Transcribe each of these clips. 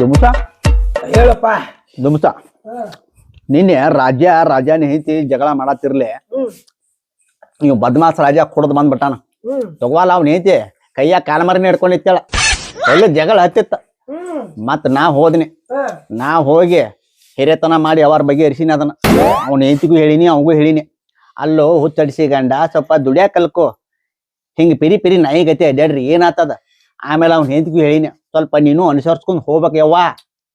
ದುಮ್ಸ? ಹೇಳಪ್ಪ. ದುಮ್ಸ. ನಿನ್ನೆ ರಾಜ್ಯ ರಾಜನ ಹೆಂಡತಿ ಜಗಳ ಮಾಡತ್ತಿರ್ಲಿ ನೀವು ಬದ್ಮಾಸ್ ರಾಜ ಕುಡ್ದು ಬಂದ್ಬಿಟ್ಟಾನ. ತಗೋಲ್ಲ ಅವ್ನ ಹೆಂಡತಿ ಕೈಯಾಗ ಕಾಲ್ಮರಿನ ಹಿಡ್ಕೊಂಡಿತ್ತೇಳ. ಒಳ್ಳೆ ಜಗಳ ಹತ್ತಿತ್ತ. ಮತ್ ನಾ ಹೋದ್ನಿ. ನಾ ಹೋಗಿ ಹಿರೇತನ ಮಾಡಿ ಅವ್ರ ಬಗ್ಗೆ ಎರಿಸಿನಿ ಅದನ್ನ. ಅವ್ನ ಹೆಂಡತಿಗೂ ಹೇಳಿನಿ ಅವಗೂ ಹೇಳಿನಿ. ಅಲ್ಲೋ ಹುಚ್ಚಡಿಸಿ ಗಂಡ ಸ್ವಲ್ಪ ದುಡಿಯಾಕಲ್ಕೋ ಹಿಂಗ್ ಪಿರಿ ಪಿರಿ ನಾಯಿ ಗತಿ ಅಡ್ಯಾಡ್ರಿ ಏನಾತದ? ಆಮೇಲೆ ಅವ್ನ ಹೆಂಡತಿಗೂ ಹೇಳಿನಿ ಸ್ವಲ್ಪ ನೀನು ಅನುಸರಿಸ್ಕೊಂಡು ಹೋಗ್ಬೇಕು ಯವ್ವ.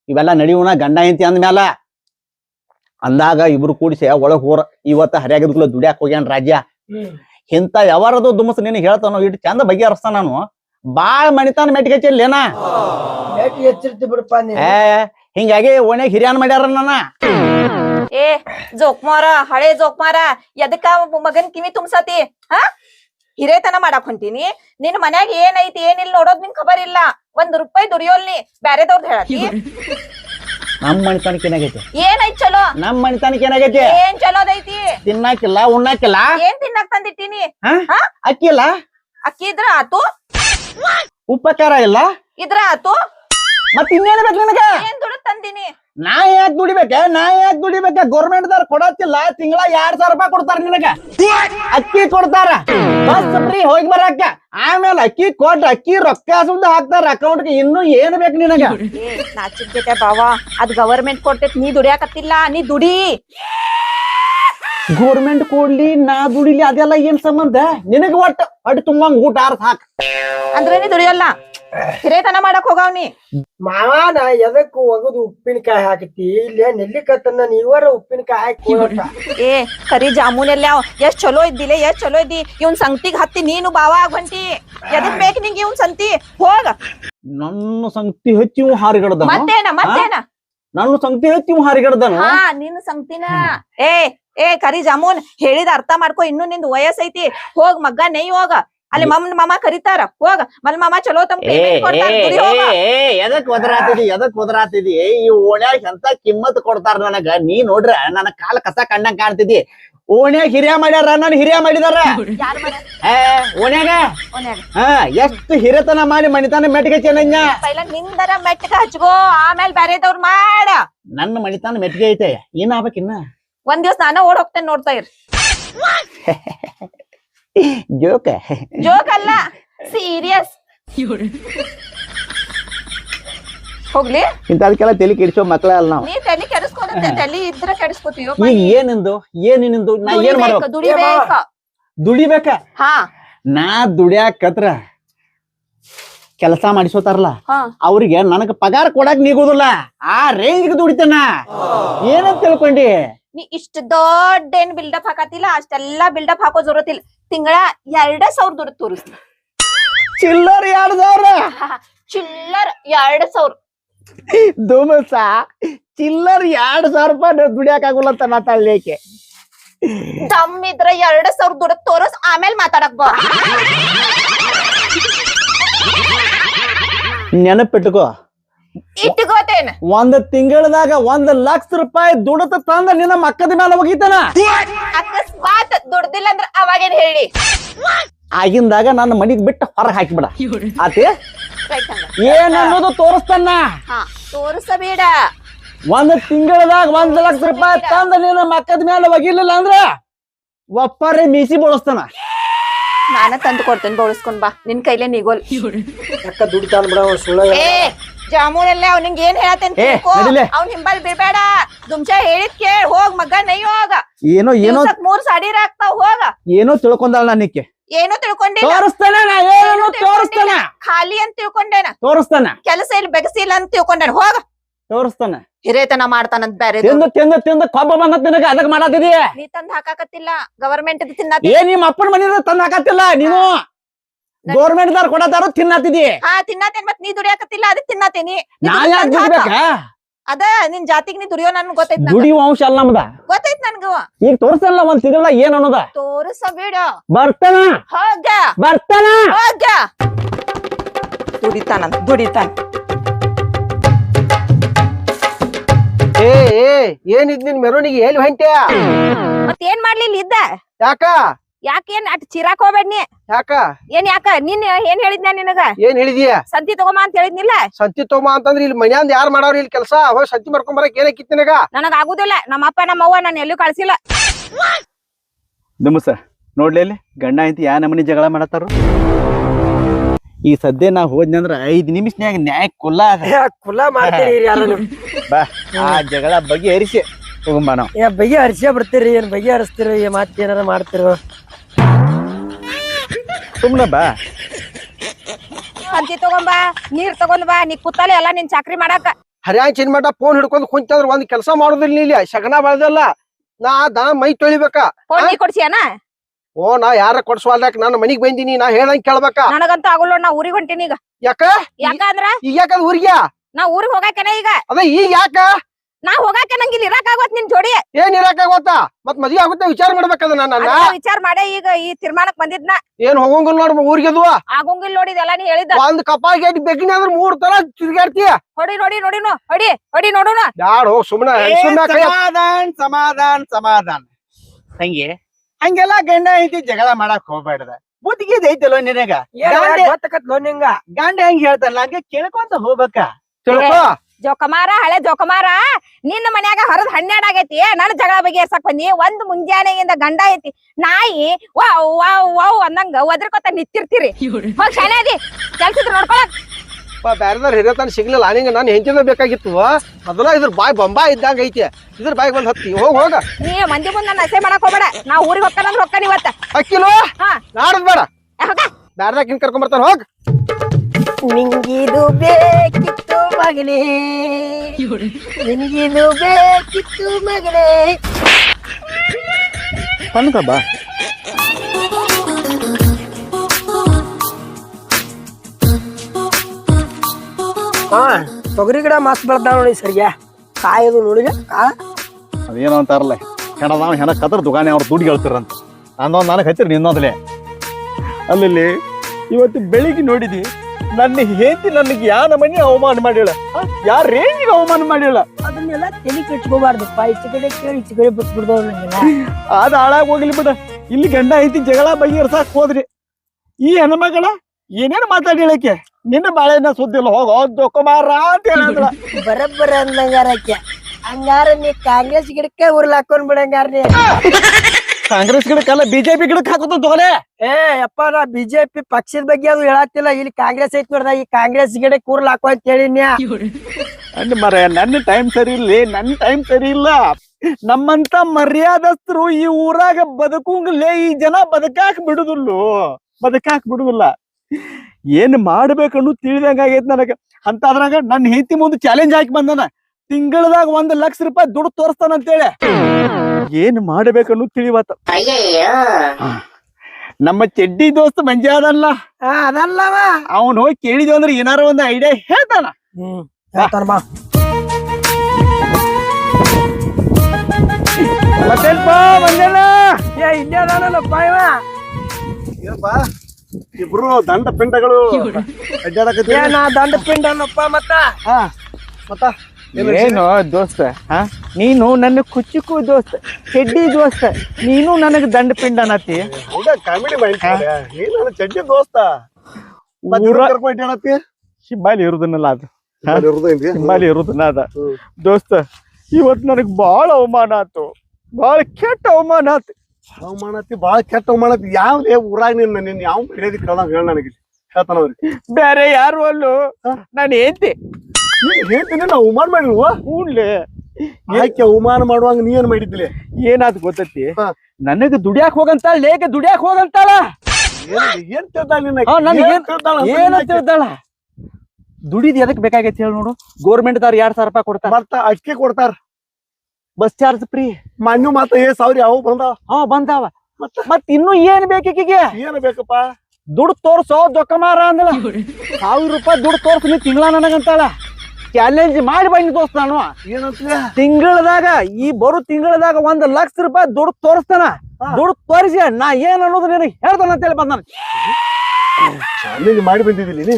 ಇವೆಲ್ಲ ನಡಿಯೋಣ ಗಂಡ ಹೆಂಡತಿ ಅಂದ್ಮ್ಯಾಲ. ಅಂದಾಗ ಇಬ್ರು ಕೂಡಿಸಿ ಒಳಗೆ ಹೋರ ಇವತ್ತ ಹರಿಯಾಗಿದ್ಕುಲ ದುಡಿಯಾಕ ಹೋಗ್ಯಾನ ರಾಜ್ಯ. ಇಂತ ಯಾವಾರದು ದುಮಸ್ ನೀನು ಹೇಳ್ತಾನೋ ಇಟ್ಟು ಚಂದ ಬಗೆಹರಿಸ್ತಾನ ನಾನು. ಬಾಳ ಮಣಿತಾನ ಮೆಟ್ಟಿಗೆ ಹಚ್ಚಿಲ್ಲೇನ ಎಷ್ಟ್ ಎಚ್ಚರಿತಿ ಬಿಡಪ್ಪ ನೀ ಏ ಹಿಂಗಾಗಿ ಓಣ್ಯಾಗ ಹಿರಿಯನ್ ಮಾಡ್ಯಾರ ನಾನ ಏ ಜೋಕ್ಮಾರ ಹಳೆ ಜೋಕ್ಮಾರ ಎದಕ್ಕ ಮಗನ್ ಕಿವಿ ತುಂಬಸತಿ? ಹಾ? ಹಿರೇತನ ಮಾಡಾಕ್ ಹೊಂಟೀನಿ ನಿನ್ ಮನ್ಯಾಗ ಏನೈತಿ ಏನಿಲ್ಲ ನೋಡೋದ್ ನಿನ್ ಖಬರ್ ಇಲ್ಲ ಒಂದ್ ರೂಪಾಯಿ ದುಡಿಯೋಲ್ನಿ ಬ್ಯಾರೆದವ್ರದ್ ಹೇಳತಿ ನಮ್ ಮಣಿತನಕ್ಕೆ ಏನಾಗೈತಿ? ಏನೈತ್ ಚಲೋ? ನಮ್ ಮಣಿತನಕ್ಕೆ ಏನಾಗೈತಿ? ಏನ್ ಚಲೋದೈತಿ? ತಿನ್ನಾಕಿಲ್ಲ ಉಣ್ಣಾಕಿಲ್ಲ? ಏನ್ ತಿನ್ನಕ್ ತಂದಿಟ್ಟಿನಿ? ಹಾ? ಹಾ? ಅಕ್ಕಿಲ್ಲ? ಅಕ್ಕಿ ಇದ್ರ ಆತು? ಉಪಕಾರ ಇಲ್ಲ? ಇದ್ರ ಆತು? ಮತ್ ಇನ್ನೇನ್ ಬೇಕು ನಿನಗ? ಏನ್ ದುಡ್ಡು ತಂದಿನಿ? ನಾ ಯಾಕೆ ದುಡಿಬೇಕ? ನಾ ಯಾಕೆ ದುಡಿಬೇಕ? ಗೌರ್ಮೆಂಟ್ ದಾರ ಕೊಡತ್ತಿಲ್ಲ ತಿಂಗಳ ಎರಡ್ ಸಾವಿರ ರೂಪಾಯಿ ಕೊಡ್ತಾರ ನಿನಗ. ಅಕ್ಕಿ ಕೊಡ್ತಾರ. ಬಸ್ ಫ್ರೀ ಹೋಗಿ ಬರಾಕ. ಆಮೇಲೆ ಅಕ್ಕಿ ಕೊಟ್ಟ ಅಕ್ಕಿ ರೊಕ್ಕ ಸುದ್ದ ಹಾಕ್ತಾರ. ಅಕೌಂಟ್ಗೆ ಇನ್ನು ಏನ್ ಬೇಕು ನಿನಗ? ನಾ ನಾಚಿಕ್ಬೇಕ ಬಾವಾ. ಅದ್ ಗವರ್ಮೆಂಟ್ ಕೊಡ್ತೈತಿ ನೀ ದುಡಿಯಾಕತ್ತಿಲ್ಲ. ನೀ ದುಡಿ. ಗೌರ್ಮೆಂಟ್ ಕೊಡ್ಲಿ ನಾ ದುಡಿಲಿ ಅದೆಲ್ಲ ಏನ್ ಸಂಬಂಧ? ನಿನಗ ಒಟ್ಟ ಅಡ್ ತುಂಬಂಗ್ ಊಟ ಆರ್ ಹಾಕ್. ಅಂದ್ರೆ ನೀ ದುಡಿಯಲ್ಲ? ಹಿರೇತನ ಮಾಡಕ್ ಹೋಗವ್ನಿ ಮಾವಾನ ಎದಕ್ಕೂ ಒಗದು ಉಪ್ಪಿನಕಾಯಿ ಹಾಕತಿ ಇಲ್ಲೇ ನೆಲ್ಲಿಕತ್ತನ್ನ ನೀವರ ಉಪ್ಪಿನಕಾಯಿ ಹಾಕಿ ಏ ಕರಿ ಜಾಮೂನ್ ಎಲ್ಲ ಎಷ್ಟ್ ಚಲೋ ಇದ್ದಿಲ್ಲ ಎಷ್ಟ್ ಚಲೋ ಇದ್ದಿ? ಇವ್ನ್ ಸಂಗತಿಗ್ ಹತ್ತಿ ನೀನು ಬಾವ ಆಗ್ಬಂತಿ ಎದಕ್ ಬೇಕ್ ನಿಂಗೆ ಇವ್ನ್ ಸಂತಿ ಹೋಗ. ನನ್ನ ಸಂಗತಿ ಹಚ್ಚಿ ಇವ್ ಹಾರಿಗಡ್ದನು? ಮತ್ತೇನ ಮತ್ತೇನ? ನನ್ನ ಸಂಗತಿ ಹಚ್ಚಿ ಇವ್ ಹಾರಿಗಡ್ದನು? ಹಾ ನಿನ್ ಸಂಗತಿನ ಏ ಏ ಕರಿ ಜಾಮೂನ್ ಹೇಳಿದ ಅರ್ಥ ಮಾಡ್ಕೊ ಇನ್ನು ನಿಂದ್ ವಯಸ್ಸೈತಿ. ಹೋಗ್ ಮಗ್ಗ ನೈ ಹೋಗ. ಅಲ್ಲಿ ಮಮ್ ಮಾಮ ಕರಿತಾರ. ಹೋಗ. ಮಲ್ ಮಾಮ ಚಲೋ ತಮ್ ಎದಕ್ ಒದರಾತಿದಿ ಎದಕ್ ಒದರಾತಿದಿ? ಈ ಓಣ್ಯಾಗ ಎಂತ ಕಿಮ್ಮತ್ ಕೊಡ್ತಾರ ನನಗ? ನೀ ನೋಡ್ರ ನನ್ನ ಕಾಲ ಕಸ ಕಂಡಂಗ್ ಕಾಣ್ತಿದಿ. ಓಣ್ಯಾಗ ಹಿರಿಯ ಮಾಡ್ಯಾರ ನನ್ ಹಿರಿಯ ಮಾಡಿದಾರ? ಓಣ್ಯಾಗ? ಹಾ ಎಷ್ಟು ಹಿರಿತನ ಮಾಡಿ ಮಣಿತಾನ ಮೆಟ್ಗೆ ಚೆನ್ನ ಪೈಲ ನಿಂದರ ಮೆಟ್ಗೆ ಹಚ್ಕೋ ಆಮೇಲೆ ಬ್ಯಾರೆದವ್ರ ಮಾಡ. ನನ್ನ ಮಣಿತಾನ ಮೆಟ್ಗೆ ಐತೆ. ಏನ್ ಆಗ್ಬೇಕಿನ್ನ? ಒಂದ್ ದಿವಸ ನಾನ ಓಡ್ ಹೋಗ್ತೇನೆ ನೋಡ್ತಾ ಇರ್. ಜೋಕ. ಜೋಕ್ ಅಲ್ಲ ಸೀರಿಯಸ್ ಹೋಗ್ಲಿ. ಇಂತದಕ್ಕೆಲ್ಲ ತಲೆ ಕೆಡಿಸೋ ಮಕ್ಕಳ ಅಲ್ಲ ನಾವು. ನೀ ತಲಿ ಕೆಡಿಸ್ಕೋದ ತಲಿ ಇದ್ರ ಕೆಡಿಸ್ಕೋತೀಯೋ ಈಗ ಏನಿಂದು? ಏನಿಂದು ನಾ ಏನ್ ಮಾಡ್ಬೇಕು? ದುಡಿಬೇಕ. ದುಡಿಬೇಕ? ಹಾ. ನಾ ದುಡಿಯಾಕತ್ರ ಕೆಲಸ ಮಾಡಿಸೋತಾರಲ್ಲ ಅವ್ರಿಗೆ ನನಗ ಪಗಾರ ಕೊಡಕ್ ನೀಗುದಿಲ್ಲ. ಆ ರೇಂಜ್ ದುಡಿತಾನ? ಏನಂತ ತಿಳ್ಕೊಂಡಿ? ನೀ ಇಷ್ಟ ದೊಡ್ಡ ಏನ್ ಬಿಲ್ಡಪ್ ಹಾಕತಿಲ್ಲ ಅಷ್ಟೆಲ್ಲಾ ಬಿಲ್ಡಪ್ ಹಾಕೋ ಜರುತ್ತಿಲ್ಲ ತಿಂಗಳ ಎರಡ ಸಾವಿರ ದುಡ್ಡು ತೋರಿಸ್ತಿ ಚಿಲ್ಲರ್ ಎರಡ್ ಸಾವಿರ ಚಿಲ್ಲರ್ ಎರಡ್ ಸಾವಿರ. ದುಮಸ ಚಿಲ್ಲರ್ ಎರಡ್ ಸಾವಿರ ರೂಪಾಯಿ ದುಡಿಯಾಕ ಅಂತ ತಳ್ಳಿಕೆ ದಮ್ ಇದ್ರ ಎರಡ್ ಸಾವಿರ ದುಡ್ಡು ತೋರಸ್ ಆಮೇಲೆ ಮಾತಾಡಕ್ ಬಾ. ನೆನಪಿಟ್ಕೋ ಇಟ್ಕೋತೇನ್ ಒಂದ್ ತಿಂಗಳದಾಗ ಒಂದ್ ಲಕ್ಷ ರೂಪಾಯಿ ದುಡತ ತಂದ ನಿನ್ನ ಮಕ್ಕದ ಮೇಲೆ ಹೋಗಿತಾನ ಅಕಸ್ಮಾತ್ ದುಡ್ದಿಲ್ಲ ಅಂದ್ರ ಅವಾಗೇನ್ ಹೇಳಿ? ಆಗಿಂದಾಗ ನನ್ನ ಮನಿಗ್ ಬಿಟ್ಟು ಹೊರಗೆ ಹಾಕಿಬಿಡ. ಆತಿ. ಏನ್ ಅನ್ನೋದು ತೋರಿಸ್ತಾನ ಹಾ ತೋರಿಸಬೇಡ. ಒಂದ್ ತಿಂಗಳದಾಗ ಒಂದ್ ಲಕ್ಷ ರೂಪಾಯಿ ತಂದ ನಿನ್ನ ಮಕ್ಕದ ಮೇಲೆ ಒಗಿಲಿಲ್ಲ ಅಂದ್ರ ಒಪ್ಪಾರೆ ಮೀಸಿ ಬಳಸ್ತಾನ. ನಾನ ತಂದು ಕೊಡ್ತೇನೆ ಬೋಳಿಸ್ಕೊಂಡ್ ಬಾ. ನಿನ್ ಕೈಲೇ ನಿಗೋಲ್ ಅಕ್ಕ ತಾನ್ ಬಿಡ ಸುಳ್ಳ ಜಾಮೂನ್ ಎಲ್ಲ ಅವ್ನಿಗೆ ಏನ್ ಹೇಳತ್ತೇನ್ ಏ. ನಡಿಲೆ. ಅವ್ನ್ ಹಿಂಬಲ್ ಬಿಡ್ಬೇಡ. ದುಮ್ಚ ಹೇಳಿದ್ ಕೇಳ್ ಹೋಗ್ ಮಗ್ಗ ನೈ ಹೋಗ ಏನೋ ಏನೋ ದಿವ್ಸಕ್ ಮೂರ್ ಸಾಡಿ ಹೋಗ. ಏನೋ ತಿಳ್ಕೊಂಡಾಳ ನನಕ್ಕೆ ಏನೋ ತಿಳ್ಕೊಂಡಿಲ್ಲ. ತೋರಿಸ್ತಾನ ನಾ ಏನೋ ತೋರಿಸ್ತಾನ. ಖಾಲಿ ಅಂತ ತಿಳ್ಕೊಂಡೇನ? ತೋರಿಸ್ತಾನ. ಕೆಲಸ ಇಲ್ಲಿ ಬೆಗಸಿಲ್ಲ ಅಂತ ತಿಳ್ಕೊಂಡೇನ? ಹೋಗ. ತೋರಿಸ್ತಾನ. ಹಿರೇತನ ಮಾಡ್ತಾನಂತ ಬ್ಯಾರೆ ತಿಂದು ತಿಂದು ತಿಂದು ಕೊಬ್ಬ ಬಂದ ನಿನಗ ಅದಕ್ ಮಾಡತ್ತಿದಿ ನೀ ತಂದ್ ಹಾಕಾಕತ್ತಿಲ್ಲ ಗವರ್ಮೆಂಟ್ ತಿನ್ನ ಏ ನಿಮ್ಮ ಅಪ್ಪನ ಮನೆ ತಂದ ಹಾಕತ್ತಿಲ್ಲ ನೀನು? ಗೌರ್ಮೆಂಟ್ ದಾರ್ ಕೊಡತಾರ ತಿನ್ನತ್ತಿದಿ ಹಾ ತಿನ್ನತೇನ್ ಮತ್ ನೀ ದುಡಿಯಾಕತ್ತಿಲ್ಲ ಅದ ತಿನ್ನತೇನಿ. ನೀ ಯಾಕೆ. ದುಡಿಬೇಕ? ಅದ ನಿನ್ ಜಾತಿಗ್ ನೀ ದುಡಿಯೋ ನನ್ ಗೊತ್ತೈತ್. ದುಡಿಯುವ ಅಂಶ ಅಲ್ಲ ನಮ್ದ. ಗೊತ್ತೈತ್ ನನ್ಗವ ಈಗ ತೋರಿಸಲ್ಲ ಒಂದ್ ತಿಂಗಳ ಏನ್ ಅನ್ನೋದ? ತೋರಿಸಬೇಡ. ಬರ್ತಾನ. ಹೋಗ. ಬರ್ತಾನ. ಹೋಗ. ದುಡಿತಾನ ದುಡಿತಾನ. ಏ ಏ ಏನಿದ್ ನಿನ್ ಮೆರವಣಿಗೆ? ಎಲ್ಲಿ ಹೊಂಟ್ಯಾ? ಮತ್ ಏನ್ ಮಾಡ್ಲಿಲ್ಲ ಇದ್ದ? ಯಾಕ? ಯಾಕೇನ್ ಅಟ್ ಚಿರಾಕ್ ಹೋಗ್ಬೇಡ ನೀ? ಯಾಕ? ಏನ್ ಯಾಕ? ನೀನ್ ಏನ್ ಹೇಳಿದ್ನ ನಿನಗ? ಏನ್ ಹೇಳಿದೀಯ? ಸಂತಿ ತಗೋಮ ಅಂತ ಹೇಳಿದ್ನಿಲ್ಲ? ಸಂತಿ ತಗೋಮ ಅಂತಂದ್ರ ಇಲ್ಲಿ ಮನ್ಯಾಂದ ಯಾರ್ ಮಾಡೋರು ಇಲ್ಲಿ ಕೆಲಸ? ಹೋಗಿ ಸಂತಿ ಮಾಡ್ಕೊಂಡ್ ಬರಕ್ ಏನಕ್ಕಿತ್ತು ನಿನಗ ನನಗ? ಆಗುದಿಲ್ಲ ನಮ್ಮ ಅಪ್ಪ ನಮ್ಮ ಅವ್ವ ನಾನು ಎಲ್ಲೂ ಕಳ್ಸಿಲ್ಲ. ನಮಸ್ತ ನೋಡ್ಲಿ ಇಲ್ಲಿ ಗಂಡ ಐತಿ ಯಾ ನಮನಿ ಜಗಳ ಮಾಡತ್ತಾರ? ಈ ಸದ್ಯ ನಾ ಹೋದ್ನಂದ್ರ ಐದ್ ನಿಮಿಷನ್ಯಾಗ ನ್ಯಾಯ ಕುಲ್ಲ ಅದ. ಕುಲ್ಲ ಮಾಡ್ತೀರಿ ಬಾ ಆ ಜಗಳ ಬಗೆಹರಿಸಿ ಹೋಗಂಬ ನಾವು. ಏ ಬಗೆ ಹರಿಸೇ ಬಿಡ್ತೀರಿ ಏನ್ ಬಗೆ ಹರಿಸ್ತೀರಿ ಮಾತ್ ಏನಾರ ಮಾಡ್ತಿರೋ? ಸುಮ್ನ ಬಾ. ಸಂತಿ ತಗೊಂಬಾ ನೀರ್ ತಗೊಂಡ್ ಬಾ ನೀ ಕುತ್ತಲೆ ಎಲ್ಲಾ ನಿನ್ ಚಾಕ್ರಿ ಮಾಡಾಕ. ಹರ್ಯಾಂಗ್ ಚಿನ್ ಮಠ ಫೋನ್ ಹಿಡ್ಕೊಂಡ್ ಕುಂತಂದ್ರ ಒಂದ್ ಕೆಲಸ ಮಾಡೋದಿಲ್ಲ ಇಲ್ಲಿ ಶಗನ ಬಳದಲ್ಲ. ನಾ ದ ಮೈ ತೊಳಿಬೇಕ? ಫೋನ್ ನೀ ಕೊಡ್ಸಿಯನ? ಓ ನಾ ಯಾರ ಕೊಡ್ಸ್ವಾಲ್ದಾಕ ನಾನು ಮನಿಗ್ ಬಂದಿನಿ ನಾ ಹೇಳಂಗ್ ಕೇಳ್ಬೇಕ? ನನಗಂತೂ ಆಗುಲ್ಲ ನಾ ಊರಿಗೆ ಹೊಂಟಿನಿ ಈಗ. ಯಾಕ? ಯಾಕಂದ್ರ? ಈಗ ಯಾಕಂದ್ರ ಊರಿಗೆ ನಾ ಊರಿಗೆ ಹೋಗಾಕನ ಈಗ? ಅದ ಈಗ ಯಾಕ? ನಾ ಹೋಗಾಕ ನಂಗೆ ಇಲ್ಲಿ ಇರಾಕ್ ಆಗೋತ್ ನಿನ್ ಜೋಡಿ. ಏನ್ ಇರಾಕ ಗೊತ್ತಾ ಮತ್ ಮದ್ವೆ ಆಗುತ್ತೆ? ವಿಚಾರ ಮಾಡ್ಬೇಕದ ನನ್ನ ಅದನ್ನ ವಿಚಾರ ಮಾಡೇ ಈಗ ಈ ತೀರ್ಮಾನಕ್ ಬಂದಿದ್ನ. ಏನ್ ಹೋಗಂಗಿಲ್ಲ ನೋಡ್ ಊರಿಗೆ ಆಗೋಂಗಿಲ್ಲ ನೋಡಿ ಇದೆಲ್ಲ ನೀ ಹೇಳಿದ ಒಂದ್ ಕಪಾಲ್ ಗೇಟ್ ಬೆಕ್ಕಿನ ಅಂದ್ರ ಮೂರ್ ತರ ತಿರ್ಗಾಡ್ತೀಯ? ಹೊಡಿ ನೋಡಿ ನೋಡಿನು ಹೊಡಿ ಹೊಡಿ ನೋಡೋಣ ಯಾರು ಹೋಗ್ ಸುಮ್ನ ಸಮಾಧಾನ ಸಮಾಧಾನ ಸಮಾಧಾನ. ತಂಗಿ ಹಂಗೆಲ್ಲ ಗಂಡ ಐತಿ ಜಗಳ ಮಾಡಕ್ ಹೋಗ್ಬೇಡ್ದ. ಬುದ್ಧಿಗೆ ಐತಲ್ಲ ನಿನಗ? ಗಂಡ ಹೆಂಗ್ ಹೇಳ್ತಾರಲ್ಲ ಹಂಗೆ ಕೇಳ್ಕೊಂತ ಹೋಗ್ಬೇಕ. ತಿಳ್ಕೊ. ಜೋಕಮಾರ ಹಳೆ ಜೋಕಮಾರ ನಿನ್ನ ಮನ್ಯಾಗ ಹರದ್ ಹನ್ನೆರಡ್ ಆಗೈತಿ. ನನ್ ಜಗಳ ಬಗೆಹರ್ಸಕ್ ಬನ್ನಿ ಒಂದ್ ಮುಂಜಾನೆಯಿಂದ ಗಂಡ ಐತಿ. ನಾಯಿ ವಾವ್ ವಾವ್ ವಾವ್ ಅಂದಂಗ ಒದ್ರಕೋತ ನಿಂತಿರ್ತೀರಿ. ಹೋಗ್ ಶಾನೆ ಅದಿ ಕೆಲ್ಸದ್ ನೋಡ್ಕೊಳಕ್. ಬ್ಯಾರದಾರ ಹಿರಿಯತನ ಸಿಗ್ಲಿಲ್ಲ. ನಿಂಗ ನಾನು ಹೆಂಚಿನ ಬೇಕಾಗಿತ್ತು. ಮೊದಲ ಇದ್ರ ಬಾಯಿ ಬೊಂಬಾ ಇದ್ದಂಗ ಐತಿ. ಇದ್ರ ಬಾಯ್ ಬಂದ್ ಹತ್ತಿ. ಹೋಗ್ ಹೋಗ. ನೀ ಮಂದಿ ಮುಂದೆ ನನ್ನ ಅಸೆ ಮಾಡಕ್ ಹೋಗ್ಬೇಡ. ನಾ ಊರಿಗೆ ಹೋಗ್ತಾನಂದ್ರೆ ಹೋಗ್ತಾನ ಇವತ್ತ. ಅಕ್ಕಿಲೋ? ಹಾ. ನಾಡದ್ ಬೇಡ. ಹಿಂಗ್. ಕರ್ಕೊಂಡ್ ಬರ್ತಾನ. ಹೋಗ್. ನಿಂಗಿದು ಬೇಕಿತ್ತು ಮಗನೇ. ನಿನಗಿದು ಬೇಕಿತ್ತು ಮಗನೇ. ಬಾ. ಹಾ ತೊಗರಿ ಗಿಡ ಮಸ್ತ್ ಬರ್ತಾವ ನೋಡಿ ಸರಿಯಾ ಕಾಯದು ನೋಡಿ ಆ? ಅದೇನೋ ಅಂತಾರಲ್ಲ. ನಾವು ಹೆಣ ಕದ್ರ ದುಕಾನೆ ಅವ್ರ ದುಡ್ಡು ಹೇಳ್ತಿರಂತ. ನಂದೊಂದು ನನಗೆ ಹಚ್ಚಿರಿ ನಿನ್ನೋದ್ಲೆ ಅಲ್ಲಿ ಇವತ್ತು ಬೆಳಿಗ್ಗೆ ನೋಡಿದಿ ನನ್ನ ಹೇತಿ ನನಗೆ ಯಾನ ಮನೆ ಅವಮಾನ ಮಾಡಿಲ್ಲ ಯಾರ ರೇಂಜಿಗೆ ಅವಮಾನ ಮಾಡಿಲ್ಲ ಅದನ್ನೆಲ್ಲ ತಲೆ ಕೆಚ್ಕೋಬಾರ್ದಪ್ಪ ಈಚೆ ಕಡೆ ಕೇಳಿ ಈಚೆ ಕಡೆ ಬಿಟ್ಬಿಡ್ದವ್ ನಂಗೆಲ್ಲ. ಅದ ಹಾಳಾಗ್ ಹೋಗ್ಲಿ ಬಿಡ. ಇಲ್ಲಿ ಗಂಡ ಐತಿ ಜಗಳ ಬಗೆಹರ್ಸಾಕ್ ಹೋದ್ರಿ. ಈ ಹೆಣ್ಮಗಳ ಏನೇನು ಮಾತಾಡಿಳಕ್ಕೆ ನಿನ್ನ ಬಾಳೆನ ಸುದ್ದಿಲ್ಲ. ಹೋಗ ದೊಕ್ಕಮಾರ ಅಂತ ಹೇಳಿದ್ರ ಬರಬ್ಬರ ಅಂದಂಗಾರಕ್ಕೆ ಹಂಗಾರ ನೀ ಕಾಂಗ್ರೆಸ್ ಗಿಡಕ್ಕೆ ಉರ್ಲ್ ಹಾಕೊಂಡ್ ಬಿಡಂಗಾರ ನೀ ಕಾಂಗ್ರೆಸ್ ಗಿಡಕ್ಕಲ್ಲ ಬಿಜೆಪಿ ಗಿಡಕ್ಕೆ ಹಾಕೋದು ತೋಲೆ ಏ ಯಪ್ಪ ನಾ ಬಿಜೆಪಿ ಪಕ್ಷದ ಬಗ್ಗೆ ಅದು ಹೇಳತ್ತಿಲ್ಲ. ಇಲ್ಲಿ ಕಾಂಗ್ರೆಸ್ ಐತಿ ನೋಡ್ದ ಈ ಕಾಂಗ್ರೆಸ್ ಗಿಡ ಕೂರ್ಲ್ ಹಾಕೋ ಅಂತ ಹೇಳಿನ್ಯಾ ಅಂದ್ ಮರ ನನ್ನ ಟೈಮ್ ಸರಿ ಇಲ್ಲಿ ನನ್ನ ಟೈಮ್ ಸರಿ ಇಲ್ಲ. ನಮ್ಮಂತ ಮರ್ಯಾದಸ್ಥರು ಈ ಊರಾಗ ಬದುಕುಂಗ್ಲೇ ಈ ಜನ ಬದುಕಾಕ್ ಬಿಡುದಿಲ್ಲೋ? ಬದುಕಾಕ್ ಬಿಡುದಿಲ್ಲ. ಏನ್ ಮಾಡ್ಬೇಕನ್ನು ತಿಳಿದಂಗ ಆಗೈತ್ ನನಗ. ಅಂತ ಅದ್ರಾಗ ನನ್ನ ಹೆಂಡತಿ ಮುಂದೆ ಚಾಲೆಂಜ್ ಹಾಕಿ ಬಂದನ. ತಿಂಗಳದಾಗ ಒಂದ್ ಲಕ್ಷ ರೂಪಾಯಿ ದುಡ್ಡು ತೋರಿಸ್ತಾನ ಅಂತೇಳಿ. ಏನ್ ಮಾಡ್ಬೇಕನ್ನು ತಿಳಿವತ್ತ ನಮ್ಮ ಚೆಡ್ಡಿ ದೋಸ್ತ ಮಂಜ ಅದಲ್ಲ. ಅದಲ್ಲವ. ಅವನ್ ಹೋಗಿ ಕೇಳಿದ್ವಿ ಅಂದ್ರೆ ಏನಾರ ಒಂದ್ ಐಡಿಯಾ ಹೇಳ್ತಾನ. ಮತ್ತೇನ್ಪ ಮಂಜಣ್ಣ? ಏ ಇಲ್ಲೇ ಅದಾನಲ್ಲಪ್ಪ ಇವ. ಇಬ್ರು ದಂಡ ಪಿಂಡಗಳು. ಅಡ್ಡಾಡಕತ್ತೀವಿ. ನಾ ದಂಡ ಪಿಂಡನಪ್ಪ ಮತ್ತ. ಹಾ, ಮತ್ತ. ಏನು ದೋಸ್ತ ಹಾ? ನೀನು ನನ್ನ ಕುಚ್ಚಿಕು ದೋಸ್ತ ಚಡ್ಡಿ ದೋಸ್ತ. ನೀನು ನನಗ ದಂಡ ಪಿಂಡ ಅನ್ನತಿ ಕಾಮಿಡಿ ಮೈಂಡ್ ನೀನ್ ನನ್ನ ಚಡ್ಡಿ ದೋಸ್ತ. ಊರ ಕರ್ಕೊಂಡಿ ಹಿಂಬಾಲಿ ಇರುದನ್ನಲ್ಲ ಅದು. ಸಿಂಬಾಲಿ ಇರುದನ್ನ ಅದ. ದೋಸ್ತ ಇವತ್ ನನಗ್ ಬಾಳ ಅವಮಾನ ಆತು. ಬಾಳ ಕೆಟ್ಟ ಅವಮಾನ ಆತು. ಅವಮಾನತಿ ಬಾಳ ಕೆಟ್ಟ ಅವಮಾನತಿ ಯಾವ್ದೇ ಊರಾಗ ನಿನ್ನ ನಿನ್ ಯಾವ ಕೇಳ ಹೇಳ ನನಗೆ. ಬೇರೆ ಯಾರು ಅಲ್ಲೂ ನಾನು ನೀನ್ ಹೇಳ್ತೀನಿ ಅವಮಾನ ಮಾಡಿಲ್ವ? ಯಾಕೆ ಅವಮಾನ ಮಾಡುವಂಗ ನೀ ಏನ್ ಮಾಡಿದ್ಲಿ ಏನಾದ್ ಗೊತ್ತೈತಿ. ನನಗ ದುಡಿಯಾಕ ಹೋಗಂತಾಳ ಲೇಗ ದುಡಿಯಾಕ ಹೋಗಂತಾಳ ಏನ್ ನಿನ್ನ ದುಡಿದ್ ಎದಕ್ ಬೇಕಾಗೈತಿ ಹೇಳಿ ನೋಡು. ಗೋರ್ಮೆಂಟ್ ದಾರ ಎರಡ್ ಸಾವಿರ ರೂಪಾಯಿ ಕೊಡ್ತಾರ. ಮತ್ತ ಅಕ್ಕಿ ಕೊಡ್ತಾರ. ಬಸ್ ಚಾರ್ಜ್ ಫ್ರೀ ಮಣ್ಣು ಮಾತ್ರ ಏ ಸಾವಿರ ಯಾವ ಬಂದಾವ? ಹಾ ಬಂದಾವ. ಮತ್ತ? ಮತ್ ಇನ್ನು ಏನ್ ಬೇಕಿಗೆ ಏನ್ ಬೇಕಪ್ಪ? ದುಡ್ಡು ತೋರ್ಸೋ ದೊಕ್ಕಮಾರ ಅಂದಲ್ಲ ಸಾವಿರ ರೂಪಾಯಿ ದುಡ್ಡು ತೋರ್ಸ್ ನೀ ತಿಂಗಳ ನನಗಂತಾಳ. ಚಾಲೆಂಜ್ ಮಾಡಿ ಬನ್ನಿ ದೋಸ್ತ ನಾನು. ತಿಂಗಳದಾಗ ಈ ಬರು ತಿಂಗಳದಾಗ ಒಂದ್ ಲಕ್ಷ ರೂಪಾಯಿ ದುಡ್ಡು ತೋರಿಸ್ತಾನ. ದುಡ್ಡು ತೋರಿಸಿ ನಾ ಏನ್ ಅನ್ನೋದು ನಿನಗೆ ಹೇಳ್ತಾನ ಅಂತೇಳಿ ಬಂದ ಚಾಲೆಂಜ್ ಮಾಡಿ ಬಂದಿದ್ದೀನಿ ನೀ.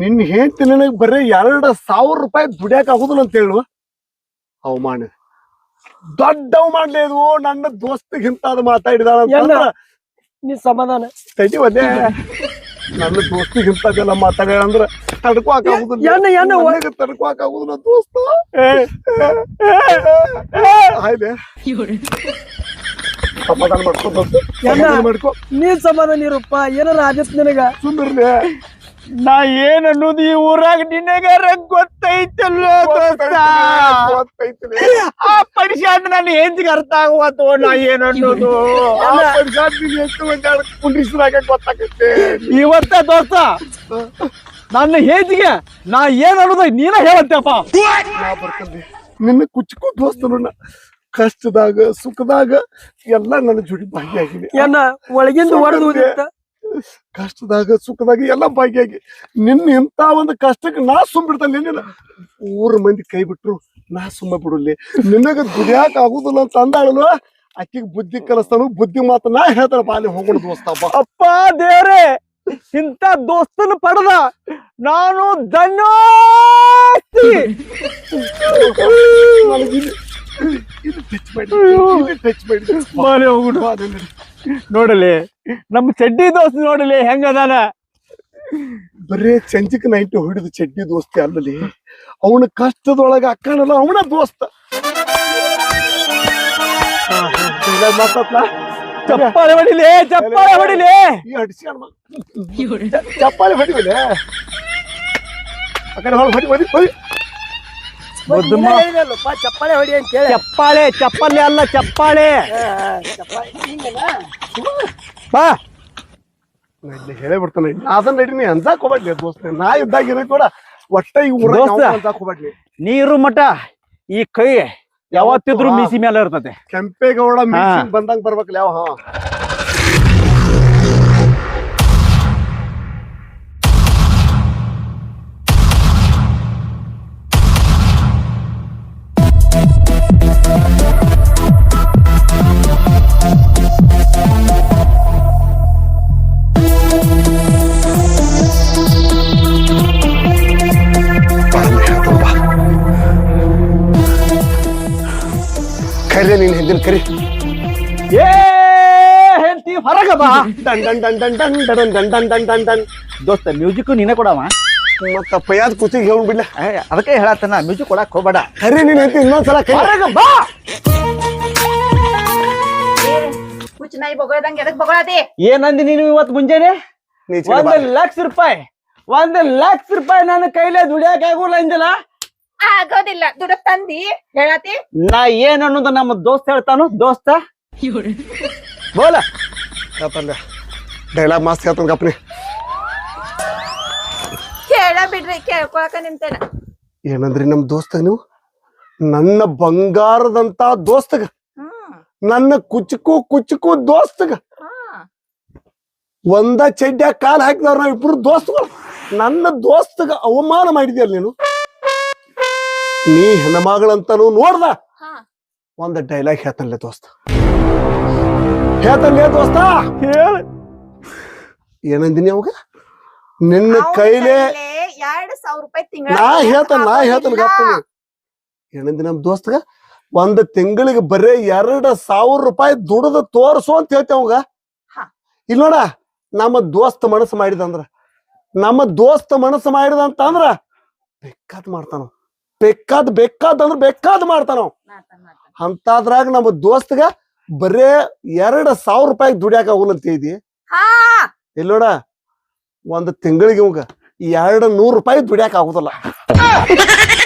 ನಿನ್ ಹೇಳ್ತಿ ನನಗ್ ಬರೀ ಎರಡ್ ಸಾವಿರ ರೂಪಾಯಿ ದುಡಿಯಾಕ ಆಗುದಿಲ್ಲ ಅಂತ ಹೇಳುವ ಅವಮಾನ. ದೊಡ್ಡ ಅವಮಾನ ಇದು. ನನ್ನ ದೋಸ್ತಿಗಿಂತ ಅದು ಮಾತಾಡಿದಾಳ ಸಮಾಧಾನ. ತಡಿ ಒಲೆ ನನ್ನ ದೋಸ್ತಿಗೆ ಇಂಥದ್ದೆಲ್ಲ ಮಾತಾಡ ಅಂದ್ರ ತಡ್ಕೋಕ್ ಆಗುದಿಲ್ಲ. ಎಣ್ಣ, ಎಣ್ಣ, ಒ- ನನಗೆ ತಡ್ಕೋಕ್ ಆಗುದಿಲ್ಲ ದೋಸ್ತ. ಆಯ್ದೆ ಸಮಾಧಾನ ಮಾಡ್ಕೋ ದೋಸ್ತ ಎಣ್ಣ. ಸಮಾಧಾನ ಮಾಡ್ಕೋ. ನೀ ಸಮಾಧಾನ ಇರಪ್ಪ ಏನಾರ ಆದಿತ್ ನಿನಗ? ಸುಂದರ್ಲೆ ನಾ ಏನ್ ಅನ್ನೋದು ಈ ಊರಾಗ ನಿನಗಾರ ಗೊತ್ತೈತಲ್ಲ ದೋಸ್ತ? ಗೊತ್ತೈತ್ಲೆ. ಆ ಪರಿಶಾಂತ ನನ್ನ ಹೆಂಚಿಗೆ ಅರ್ಥ ಆಗುವತ್ತು ನಾ ಏನ್ ಅನ್ನೋದು? ಕುಂಡ್ರಿಸಿದಾಗ ಗೊತ್ತಾಗತ್ತೆ? ಇವತ್ತ ದೋಸ್ತ ನನ್ನ ಹೇಜಿಗೆ ನಾ ಏನ್ ಅನ್ನೋದು ನೀನ ಹೇಳತ್ತಪ್ಪ. ನಿನ್ನ ಕುಚ್ಚಕು ದೋಸ್ತ. ಕಷ್ಟದಾಗ ಸುಖದಾಗ ಎಲ್ಲ ನನ್ನ ಜೋಡಿ ಭಾಗಿಯಾಗಿದೆ ಏನ ಒಳಗಿಂದ ಹೊಡೆದು ಕಷ್ಟದಾಗ ಸುಖದಾಗ ಎಲ್ಲ ಭಾಗಿಯಾಗಿ. ನಿನ್ನ ಇಂತ ಒಂದು ಕಷ್ಟಕ್ಕೆ ನಾ ಸುಮ್ಬಿಡ್ತಲ್ಲ ನಿನ್ನ ಊರ ಮಂದಿ ಕೈ ಬಿಟ್ರು ನಾ ಸುಮ್ಮ ಬಿಡುಲಿ. ನಿನಗ ದುಡಿಯಾಕ ಆಗುದಿಲ್ಲ ಅಂತ ಅಂದಾಳಲ್ವ? ಆಕಿಗೆ ಬುದ್ಧಿ ಕಲಿಸ್ತಾನು ಬುದ್ಧಿ ಮಾತು ನಾ ಹೇಳ್ತಾರ ಬಾಲಿ ಹೋಗೋಣ ದೋಸ್ತಪ್ಪ ಅಪ್ಪ ದೇವ್ರೆ ಇಂತ ದೋಸ್ತನ ಪಡೆದ ನಾನು ಧನ್ಯೋಸ್ತಿ. ಟಚ್ ಮಾಡಿ ಟಚ್ ಮಾಡಿ. ನೋಡಲಿ ನಮ್ಮ ಚಡ್ಡಿ ದೋಸ್ತ ನೋಡಲಿ ಹೆಂಗದಾನ ಬರೇ ಚಂಚಿಕ್ ನೈಟ್ ಹಿಡಿದು ಚಡ್ಡಿ ದೋಸ್ತಿ ಅಲ್ಲಲಿ ಅವನ ಕಷ್ಟದೊಳಗ ಅಕ್ಕನಲ್ಲ ಅವನ ದೋಸ್ತ? ಚಪ್ಪಾಳೆ ಹೊಡಿಲಿ ಚಪ್ಪಾಳೆ ಹೊಡಿಲಿ. ಈ ಅಡ್ಸಿ ಅಣ್ಣ. ಚ- ಚಪ್ಪಾಳೆ ಹೊಡಿವಲೆ ಆ ಹೊಡಿ ಹೊಡಿ ಚಪ್ಪಾಳೆ ಹೊಡಿ ಅಂತ ಹೇಳಿ ಚಪ್ಪಾಳೆ ಚಪ್ಪಲಿ ಅಲ್ಲ ಚಪ್ಪಾಳೆ. ಬಾ. ನಾ ಇಲ್ಲಿ ಹೇಳೇ ಬಿಡ್ತಾನೆ ಅದನ್ನ ನಡಿ ನೀ ಹೋಗ್ಬೇಡ್ಲಿ ದೋಸ್ತ ನಾ ಇದ್ದಾಗ ಇರೋ ಕೂಡ ಒಟ್ಟ ಈ ದೋಸ್ತ. ನೀರು ಮಠ. ಈ ಕೈ ಯಾವತ್ತಿದ್ರು ಮೀಸಿ ಮೇಲೆ ಇರ್ತದೆ ಕೆಂಪೇಗೌಡ ಮೀಸಿ ಬಂದಂಗ ಬರ್ಬೇಕಲ್ಲ ಯಾವ ಹಾ. ಡನ್ ಡನ್ ಡನ್ ಡನ್ ಡನ್ ಡನ್ ಡನ್ ಡನ್ ಡನ್ ಡನ್ ಡನ್ ದೋಸ್ತ ಮ್ಯೂಸಿಕ್ ನೀನೇ ಕೊಡವ? ಮತ್ತ ಪೈಯಾದ ಕುಸಿಗೆ ಹೇಳಿ ಅದಕ್ಕೆ ಹೇಳತ್ತನ ಮ್ಯೂಸಿಕ್ ಕೊಡಕ್ ಹೋಗ್ಬೇಡ. ಕರಿ ನೀನ್ ಐತಿ ಇನ್ನೊಂದ್ಸಲ ಕರಿ ಹೊರಗ ಬಾ! ಹುಚ್ಚ ನಾಯಿ ಬೊಗಳದಂಗ ಎದಕ್ ಬೊಗಳದಿ ಏನಂದಿ ನೀನು ಇವತ್ ಮುಂಜಾನೆ? ಒಂದ್ ಲಕ್ಷ ರೂಪಾಯಿ ಒಂದ್ ಲಕ್ಷ ರೂಪಾಯಿ ನನ್ನ ಕೈಲೇ ದುಡಿಯಕ್ ಆಗೋಲ್ಲ ಅಂದಿಲ್ಲ ಆಗೋದಿಲ್ಲ ದುಡ ತಂದಿ ಹೇಳತಿ? ನಾ ಏನ್ ಅನ್ನೋದು ನಮ್ಮ ದೋಸ್ತ ಹೇಳ್ತಾನು ದೋಸ್ತ? ಬೋಲ. ಹೇಳ್ತಾನೆ. ಡೈಲಾಗ್ ಮಸ್ತ್ ಹೇಳ್ತಾನ ಗಪ್ನಿ. ಕೇಳ ಬಿಡ್ರಿ ಕೇಳ್ಕೊಳಕ ನಿಂತೇನ. ಏನಂದ್ರಿ ನಮ್ ದೋಸ್ತ ನೀವು? ನನ್ನ ಬಂಗಾರದಂತ ದೋಸ್ತಗ. ನನ್ನ ಕುಚಕು ಕುಚಕು ದೋಸ್ತಗ. ಒಂದ ಚಡ್ಡ ಕಾಲ್ ಹಾಕಿದವ್ರ ನಾವ್ ಇಬ್ರು ದೋಸ್ತಗಳು. ನನ್ನ ದೋಸ್ತಗ ಅವಮಾನ ಮಾಡಿದ್ಯಲ್ಲ ನೀನು? ನೀ ಹೆಣ್ಮಗಳಂತನು ನೋಡ್ದ? ಒಂದ್ ಡೈಲಾಗ್ ಹೇಳ್ತಾನಲೆ ದೋಸ್ತ. ಹೇಳ್ತಾನಲೆ ದೋಸ್ತ? ಹೇಳ. ಏನಂದಿನಿ ಅವಾಗ? ನಿನ್ನ ಕೈಲೆ ಎರಡ್ ಸಾವಿರ ರೂಪಾಯಿ ತಿಂಗಳ ನಾ ಹೇಳ್ತಾನ ನಾ ಹೇಳ್ತಾನ ಗಪ್ಪನಿ ಏನಂದಿ ನಮ್ ದೋಸ್ತಗ? ಒಂದ್ ತಿಂಗಳಿಗೆ ಬರೇ ಎರಡ್ ಸಾವಿರ ರೂಪಾಯಿ ದುಡ್ದು ತೋರ್ಸು ಅಂತ ಹೇಳ್ತೇವ ಅವಾಗ. ಹಾ. ಇಲ್ಲ ನೋಡ ನಮ್ಮ ದೋಸ್ತ ಮನಸ್ಸು ಮಾಡಿದಂದ್ರ. ನಮ್ಮ ದೋಸ್ತ ಮನಸ್ಸು ಮಾಡಿದ ಬೆಕ್ಕಾತ್ ಮಾಡ್ತಾನ ಬೇಕಾದ್ ಬೇಕಾದ್ ಅಂದ್ರೆ ಬೇಕಾದ್ ಮಾಡ್ತಾನ. ಅಂತಾದ್ರಾಗ ನಮ್ಮ ದೋಸ್ತಗ ಬರೇ ಎರಡ್ ಸಾವಿರ ರೂಪಾಯಿ ದುಡಿಯಾಕ ಹೋಗ್ಲಂತ ಇದಿ ಹಾ! ಇಲ್ಲ ನೋಡ ಒಂದ್ ತಿಂಗಳಿಗೆ ಇವಾಗ ಎರಡ್ ನೂರ್ ರೂಪಾಯಿ ದುಡಿಯಾಕ ಆಗುದಿಲ್ಲ.